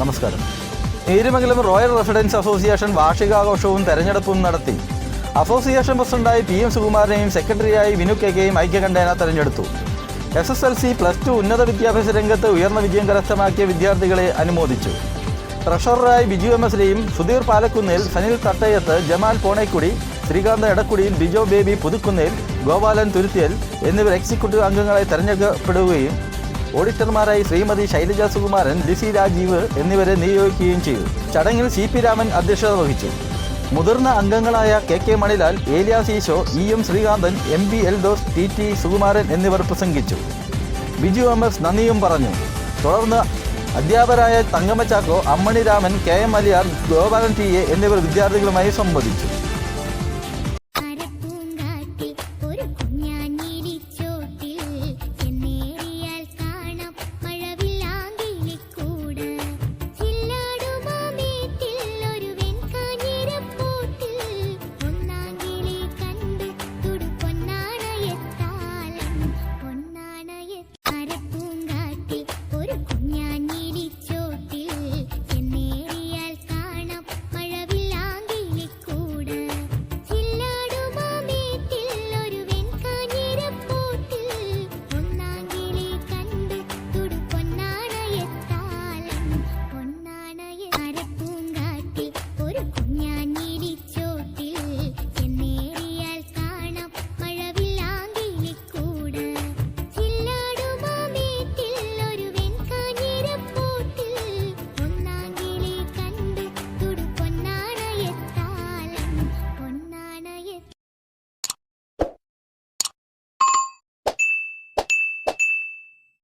നമസ്കാരം. Erumangalam royal residence association വാർഷികാഘോഷവും തെരഞ്ഞെടുപ്പും നടത്തി. അസോസിയേഷൻ പ്രസിഡന്റായി പി എം സുകുമാരനെയും സെക്രട്ടറിയായി വിനു കെ കെയും ഐക്യകണ്ഠേന തെരഞ്ഞെടുത്തു. S S L C plus two ഉന്നത വിദ്യാഭ്യാസ രംഗത്ത് ഉയർന്ന വിജയം കരസ്ഥമാക്കിയ വിദ്യാർത്ഥികളെ അനുമോദിച്ചു. ട്രഷററായി ബിജു എം എസിലെയും സുധീർ പാലക്കുന്നിൽ സനിൽ തട്ടയത്ത് ജമാൽ പോണേക്കുടി ശ്രീകാന്ത് എടക്കുടിയിൽ ബിജോ ബേബി പുതുക്കുന്നേൽ ഗോപാലൻ തുരുത്തിയൽ എന്നിവർ എക്സിക്യൂട്ടീവ് അംഗങ്ങളെ തെരഞ്ഞെടുക്കപ്പെടുകയും ഓഡിറ്റർമാരായി ശ്രീമതി ശൈലജ സുകുമാരൻ ലിസി രാജീവ് എന്നിവരെ നിയോഗിക്കുകയും ചെയ്തു. ചടങ്ങിൽ സി പി രാമൻ അധ്യക്ഷത വഹിച്ചു. മുതിർന്ന അംഗങ്ങളായ K K Manilal Eliyas Esho E M Sreekanthan M B L Eldhose T T Sukumaran എന്നിവർ പ്രസംഗിച്ചു. ബിജു എം എസ് നന്ദിയും പറഞ്ഞു. തുടർന്ന് അധ്യാപകരായ Thankamma Chacko Ammini Raman K M Aliyar Gopalan T A എന്നിവർ വിദ്യാർത്ഥികളുമായി സംവദിച്ചു.